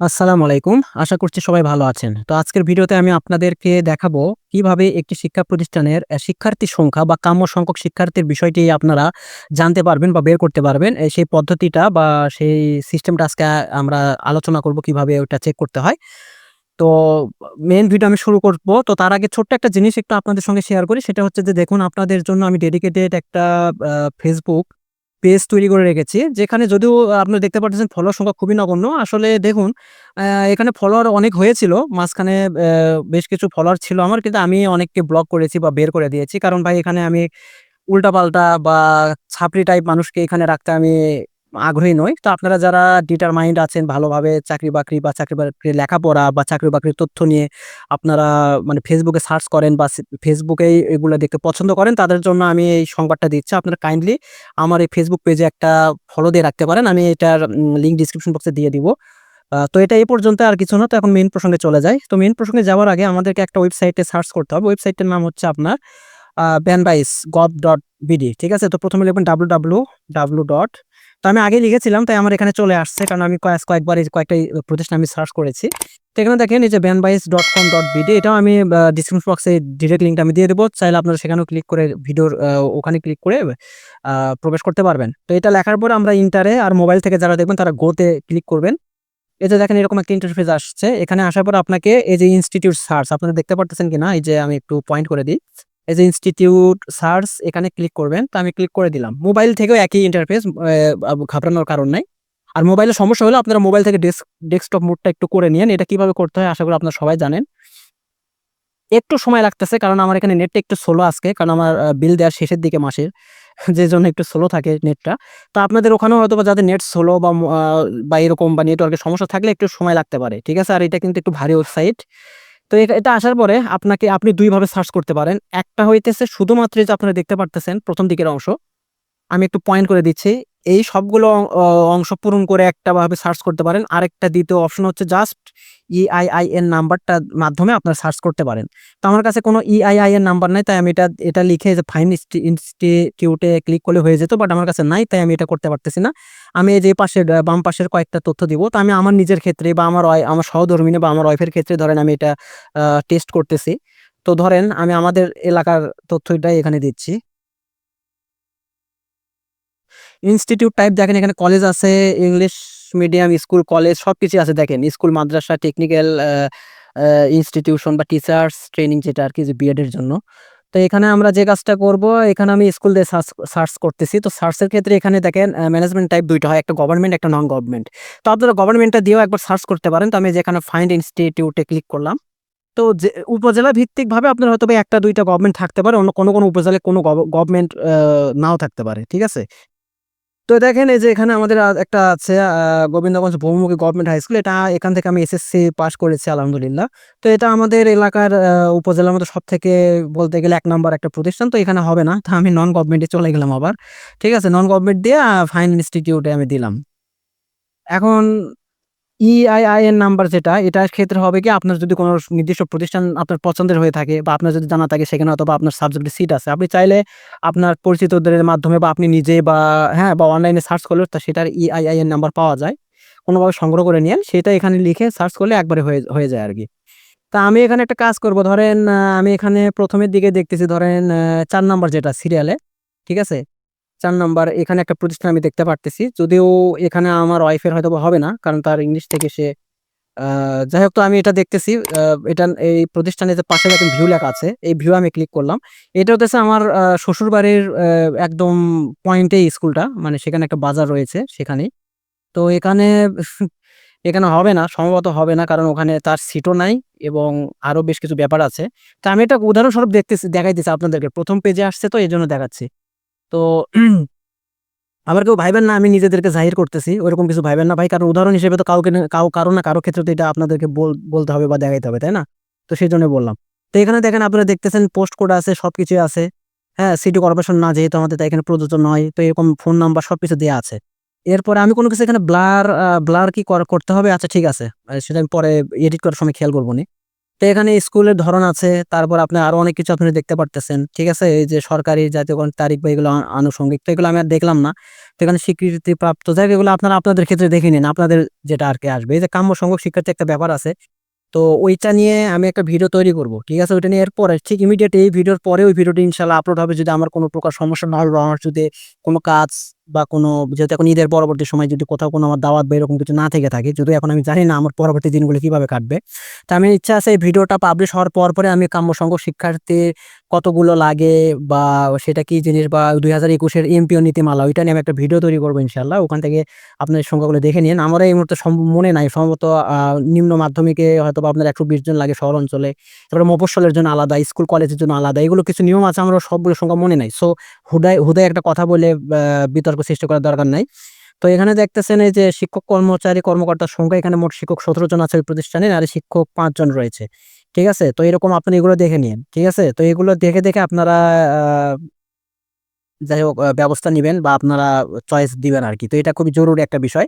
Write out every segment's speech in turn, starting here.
আসসালামু আলাইকুম। আশা করছি সবাই ভালো আছেন। তো আজকের ভিডিওতে আমি আপনাদেরকে দেখাবো কীভাবে একটি শিক্ষা প্রতিষ্ঠানের অ্যা শিক্ষার্থীর সংখ্যা বা কাম্য সংখ্যক শিক্ষার্থীর বিষয়টি আপনারা জানতে পারবেন বা বের করতে পারবেন। সেই পদ্ধতিটা বা সেই সিস্টেমটা আজকে আমরা আলোচনা করব কীভাবে ওটা চেক করতে হয়। তো মেন ভিডিও আমি শুরু করব। তো তার আগে ছোট্ট একটা জিনিস একটু আপনাদের সঙ্গে শেয়ার করি। সেটা হচ্ছে যে দেখুন, আপনাদের জন্য আমি ডেডিকেটেড একটা Facebook পেজ তৈরি করে রেখেছি। যেখানে যদিও আপনারা দেখতে পাচ্ছেন ফলোয়ার সংখ্যা খুবই নগণ্য। আসলে দেখুন এখানে ফলোয়ার অনেক হয়েছিল। মাঝখানে বেশ কিছু ফলোয়ার ছিল আমার। কিন্তু আমি অনেককে ব্লক করেছি বা বের করে দিয়েছি। কারণ ভাই, এখানে আমি উল্টাপাল্টা বা ছাপড়ি টাইপ মানুষকে এখানে রাখতে আমি আগ্রহী নই। তো আপনারা যারা ডিটারমাইন্ড আছেন ভালোভাবে চাকরি-বাকরি বা চাকরি-বাকরির লেখাপড়া বা চাকরি-বাকরির তথ্য নিয়ে আপনারা মানে ফেসবুকে সার্চ করেন বা সি এগুলো দেখতে পছন্দ করেন, তাদের জন্য আমি এই সংবাদটা দিচ্ছি। আপনারা কাইন্ডলি আমার এই ফেসবুক পেজে একটা ফলো দিয়ে রাখতে পারেন। আমি এটার লিঙ্ক ডেসক্রিপশন বক্সে দিয়ে দিব। তো এটা এই পর্যন্ত আর কিছু না। তো এখন মেন প্রসঙ্গে চলে যায় তো মেন প্রসঙ্গে যাওয়ার আগে আমাদেরকে একটা ওয়েবসাইটে সার্চ করতে হবে। ওয়েবসাইটের নাম হচ্ছে আপনার আ banbais.gov.bd ঠিক আছে? তো ১ম এ লিখবেন www. তো আমি আগেই লিখেছিলাম, তাই আমার এখানে চলে আসছে। কারণ আমি কয়েস কয়েকবার কয়েকটা প্রতিষ্ঠান আমি সার্চ করেছি। তো এখানে দেখেন এই যে banbais.com.bd এটাও আমি ডেসক্রিপশন বক্সে ডিরেক্ট লিঙ্কটা আমি দিয়ে দেবো, চাইলে আপনারা সেখানেও ক্লিক করে ভিডিওর ওখানে ক্লিক করে প্রবেশ করতে পারবেন। তো এটা লেখার পর আমরা ইন্টারে আর মোবাইল থেকে যারা দেখবেন তারা গোতে ক্লিক করবেন। এই যে দেখেন এরকম একটা ইন্টারফেস আসছে। এখানে আসার পর আপনাকে এই যে ইনস্টিটিউট সার্চ আপনারা দেখতে পারতেছেন কিনা? এই যে আমি একটু পয়েন্ট করে দিই। এই যে ইনস্টিটিউট সার্চ এখানে ক্লিক করবেন। তো আমি ক্লিক করে দিলাম। মোবাইল থেকেও একই ইন্টারফেস ঘাবড়ানোর কারণ নাই। আর মোবাইলের সমস্যা হলে আপনারা মোবাইল থেকে ডেস্ক ডেস্কটপ মোডটা একটু করে নিয়েন। এটা কীভাবে করতে হয় আশা করি আপনারা সবাই জানেন। একটু সময় লাগতেছে কারণ আমার এখানে নেটটা একটু স্লো আজকে। কারণ আমার বিল দেওয়ার শেষের দিকে মাসের। যে জন্য একটু স্লো থাকে নেটটা। তো আপনাদের ওখানেও হয়তোবা যাদের নেট স্লো বা বা এরকম বা নেটওয়ার্কের সমস্যা থাকলে একটু সময় লাগতে পারে। ঠিক আছে? আর এটা কিন্তু একটু ভারী ওয়েবসাইট। তো এটা আসার পরে আপনাকে, আপনি দুইভাবে সার্চ করতে পারেন। একটা হইতেছে, শুধুমাত্র যে আপনারা দেখতে পারতেছেন প্রথম দিকের অংশ। আমি একটু পয়েন্ট করে দিচ্ছি। এই সবগুলো অংশ পূরণ করে একটা ভাবে সার্চ করতে পারেন। আরেকটা দ্বিতীয় অপশন হচ্ছে জাস্ট EIIN নাম্বারটার মাধ্যমে আপনারা সার্চ করতে পারেন। তো আমার কাছে কোনো EIIN নাম্বার নাই, তাই আমি এটা এটা লিখে যে ফাইন ইনস্টিটিউটে ক্লিক করলে হয়ে যেত। বাট আমার কাছে নাই, তাই আমি এটা করতে পারতেছি না। আমি এই যে পাশের বাম পাশের কয়েকটা তথ্য দিব। তো আমি আমার নিজের ক্ষেত্রে বা আমার আমার সহধর্মিণী বা আমার ওয়াইফের ক্ষেত্রে ধরেন আমি এটা টেস্ট করতেছি। তো ধরেন আমি আমাদের এলাকার তথ্যটাই এখানে দিচ্ছি। ইনস্টিটিউট টাইপ দেখেন এখানে কলেজ আছে, ইংলিশ মিডিয়াম স্কুল, কলেজ সবকিছুই আছে দেখেন। স্কুল, মাদ্রাসা, টেকনিক্যাল ইনস্টিটিউশন বা টিচার্স ট্রেনিং যেটা আরকি যে বিএড এর জন্য। তো এখানে আমরা যে কাজটা করব এখানে আমি স্কুল দিয়ে সার্চ করতেছি। তো সার্চের ক্ষেত্রে এখানে দেখেন ম্যানেজমেন্ট টাইপ দুইটা হয়। একটা গভর্নমেন্ট, একটা নন গভর্নমেন্ট। তো আপনারা গভর্নমেন্টটা দিয়েও একবার সার্চ করতে পারেন। তো আমি যেখানে ফাইন্ড ইনস্টিটিউটে ক্লিক করলাম। তো যে উপজেলা ভিত্তিকভাবে আপনার হয়তোবা ১ টা ২ টা গভর্নমেন্ট থাকতে পারে। অন্য কোনো, কোনো উপজেলায় কোনো গভর্নমেন্ট নাও থাকতে পারে। ঠিক আছে? তো দেখেন এই যে এখানে আমাদের একটা আছে গোবিন্দগঞ্জ বহুমুখী গভর্নমেন্ট হাই স্কুল। এটা এখান থেকে আমি এসএসসি পাস করেছি, আলহামদুলিল্লাহ। তো এটা আমাদের এলাকার উপজেলার মধ্যে সবথেকে বলতে গেলে এক নম্বর একটা প্রতিষ্ঠান। তো এখানে হবে না। তা আমি নন গভর্নমেন্টে চলে গেলাম আবার। ঠিক আছে? নন গভর্নমেন্ট দিয়ে ফাইনাল ইনস্টিটিউটে আমি দিলাম। এখন EIIN নাম্বার যেটা এটার ক্ষেত্রে হবে কি আপনার যদি কোনো নির্দিষ্ট প্রতিষ্ঠান আপনার পছন্দের হয়ে থাকে বা আপনার যদি জানা থাকে সেখানে হয়তোবা আপনার সাবজেক্টে সিট আছে। আপনি চাইলে আপনার পরিচিতদের মাধ্যমে বা আপনি নিজে বা হ্যাঁ, বা অনলাইনে সার্চ করলেও তা সেটার EIIN নাম্বার পাওয়া যায়। কোনোভাবে সংগ্রহ করে নিয়েন। সেটা এখানে লিখে সার্চ করলে একবারে হয়ে হয়ে যায় আরকি। তা আমি এখানে একটা কাজ করব ধরেন আমি এখানে প্রথমের দিকে দেখতেছি ধরেন চার নাম্বার যেটা সিরিয়ালে, ঠিক আছে? ৪ নাম্বার এখানে একটা প্রতিষ্ঠান আমি দেখতে পারতেছি। যদিও এখানে আমার ওয়াইফের হয়তোবা হবে না। কারণ তার ইংলিশ থেকে সে যাই হোক তো আমি এটা দেখতেছি। এটা এই প্রতিষ্ঠানের যে পাশে দেখেন ভিউ লেখা আছে। এই ভিউ আমি ক্লিক করলাম। এটা হতেছে আমার আ শ্বশুরবাড়ির আ একদম পয়েন্টেই স্কুলটা। মানে সেখানে একটা বাজার রয়েছে সেখানেই। তো এখানে এখানে হবে না, সম্ভবত হবে না। কারণ ওখানে তার সিটও নাই এবং আরও বেশ কিছু ব্যাপার আছে। তো আমি এটা উদাহরণস্বরূপ দেখতেছি দেখাইতেছি আপনাদেরকে। প্রথম পেজে আসছে তো এই জন্য দেখাচ্ছি। তো আবার কেউ ভাইবেন না আমি নিজেদেরকে জাহির করতেছি। ওরকম কিছু ভাইবেন না ভাই। কারণ উদাহরণ হিসেবে তো কাউকে না কাউ কারও না কারও ক্ষেত্রে তো এটা আপনাদেরকে বলতে হবে বা দেখাইতে হবে, তাই না? তো সেজন্যই বললাম। তো এখানে দেখেন আপনারা দেখতেছেন পোস্ট কোড আছে, সবকিছুই আছে। হ্যাঁ, সিটি কর্পোরেশন না যেহেতু আমাদের তাই এখানে প্রযোজ্য নয়। তো এরকম ফোন নাম্বার সবকিছু দেওয়া আছে। এরপরে আমি কোনো কিছু এখানে ব্লার ব্লার কি কর করতে হবে? আচ্ছা ঠিক আছে। সেটা আমি পরে এডিট করার সময় খেয়াল করবনি। তো এখানে স্কুলের ধরন আছে, তারপর আপনি আরও অনেক কিছু আপনি দেখতে পারতেছেন, ঠিক আছে? এই যে সরকারি জাতীয়করণ তারিখ বা এগুলো আনুষঙ্গিক, তো এগুলো আমি আর দেখলাম না। তো এখানে স্বীকৃতি প্রাপ্ত যাই এগুলো আপনারা আপনাদের ক্ষেত্রে দেখে নিন, আপনাদের যেটা আর কি আসবে। এই যে কাম্য সংখ্যক শিক্ষার্থী একটা ব্যাপার আছে, তো ওইটা নিয়ে আমি একটা ভিডিও তৈরি করব, ঠিক আছে? ওইটা নিয়ে এরপরে, ঠিক ইমিডিয়েট এই ভিডিওর পরে ওই ভিডিওটি ইনশাল্লাহ আপলোড হবে, যদি আমার কোনো প্রকার সমস্যা না বা আমার যদি কোনো কাজ বা কোনো যেহেতু এখন ঈদের পরবর্তী সময় যদি কোথাও কোনো আমার দাওয়াত বা এরকম কিছু না থেকে থাকে যদি এখন আমি জানি না আমার পরবর্তী দিনগুলো কীভাবে কাটবে তা আমি ইচ্ছা আছে এই ভিডিওটা পাবলিশ হওয়ার পর পরে আমি কাম্য সংখ্যক শিক্ষার্থী কতগুলো লাগে বা সেটা কি জিনিস বা দুই হাজার একুশের এমপিও নীতিমালা ওইটা নিয়ে আমি একটা ভিডিও তৈরি করব ইনশাল্লাহ ওখান থেকে আপনার সংখ্যাগুলো দেখে নিন। আমার এই মুহূর্তে মনে নাই সম্ভবত নিম্ন মাধ্যমিকে হয়তো বা আপনার একশো বিশ জন লাগে শহর অঞ্চলে তারপরে মফস্বলের জন্য আলাদা স্কুল কলেজের জন্য আলাদা এগুলো কিছু নিয়ম আছে আমার সবগুলো সংখ্যা মনে নাই। সো হুদায় হুদায় একটা কথা বলে আহ, বিতর্ক সৃষ্টি করার দরকার নাই। তো এখানে দেখতেছেন এই যে শিক্ষক কর্মচারী কর্মকর্তার সংখ্যা, এখানে মোট শিক্ষক সতেরো জন আছে ওই প্রতিষ্ঠানে আর শিক্ষক পাঁচজন রয়েছে। ঠিক আছে? তো এরকম আপনি এগুলো দেখে নিন। ঠিক আছে? তো এগুলো দেখে দেখে আপনারা যাই হোক ব্যবস্থা নেবেন বা আপনারা চয়েস দিবেন আর কি। তো এটা খুবই জরুরি একটা বিষয়।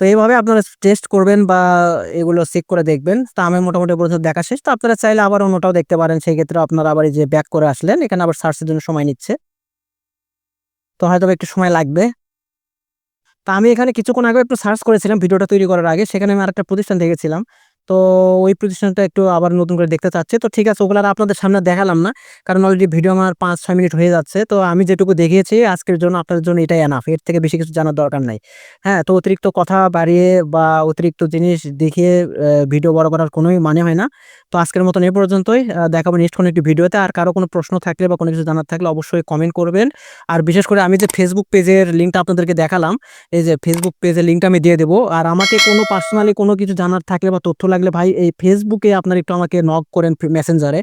তো এইভাবে আপনারা টেস্ট করবেন বা এগুলো চেক করে দেখবেন। তো আমি মোটামুটি পর্যন্ত দেখা শেষ। তো আপনারা চাইলে আবার অন্যটাও দেখতে পারেন। সেই ক্ষেত্রে আপনারা আবার এই যে ব্যাক করে আসলেন। এখানে আবার সার্চের জন্য সময় নিচ্ছে। তো হয়তো একটু সময় লাগবে। তা আমি এখানে কিছুক্ষণ আগে একটু সার্চ করেছিলাম ভিডিওটা তৈরি করার আগে। সেখানে আমি আরেকটা প্রতিষ্ঠান দেখেছিলাম। তো ওই প্রতিষ্ঠানটা একটু আবার নতুন করে দেখতে চাচ্ছি। তো ঠিক আছে ওগুলো আর আপনাদের সামনে দেখালাম না, কারণ অলরেডি ভিডিও আমার পাঁচ, ছয় মিনিট হয়ে যাচ্ছে। তো আমি যেটুকু দেখিয়েছি, আজকের জন্য আপনাদের জন্য এটাই এনাফ এর থেকে বেশি কিছু জানার দরকার নাই। হ্যাঁ তো অতিরিক্ত কথা বাড়িয়ে বা অতিরিক্ত জিনিস দেখিয়ে ভিডিও বড় করার কোনোই মানে হয় না। তো আজকের মতন এই পর্যন্তই। দেখাবো নেক্সট কোনো একটি ভিডিওতে আর কারও কোনো প্রশ্ন থাকলে বা কোনো কিছু জানার থাকলে অবশ্যই কমেন্ট করবেন। আর বিশেষ করে আমি যে ফেসবুক পেজের লিঙ্কটা আপনাদেরকে দেখালাম, এই যে ফেসবুক পেজের লিঙ্কটা আমি দিয়ে দেবো। আর আমাকে কোনো পার্সোনালি কোনো কিছু জানার থাকলে বা তথ্য লাগলে ভাই এই ফেসবুকে আপনার একটু আমাকে নক করেন মেসেঞ্জারে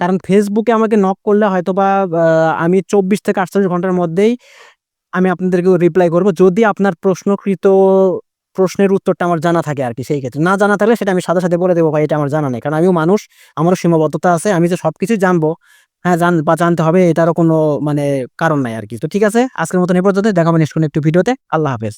কারণ ফেসবুকে আমাকে নক করলে হয়তো বা আমি চব্বিশ থেকে আটচল্লিশ ঘণ্টার মধ্যেই আমি আপনাদেরকে রিপ্লাই করব। যদি আপনার প্রশ্নকৃত প্রশ্নের উত্তরটা আমার জানা থাকে আর কি সেই ক্ষেত্রে। না জানা থাকলে সেটা আমি সাথে সাথে বলে দেবো ভাই, এটা আমার জানা নেই। কারণ আমিও মানুষ, আমারও সীমাবদ্ধতা আছে, আমি যে সব কিছু জানব হ্যাঁ জান, বা জানতে হবে, এটারও কোনো মানে কারণ নাই আর কি। তো ঠিক আছে, আজকের মতন এ পর্যন্ত দেখাবেন একটু ভিডিওতে আল্লাহ হাফেজ।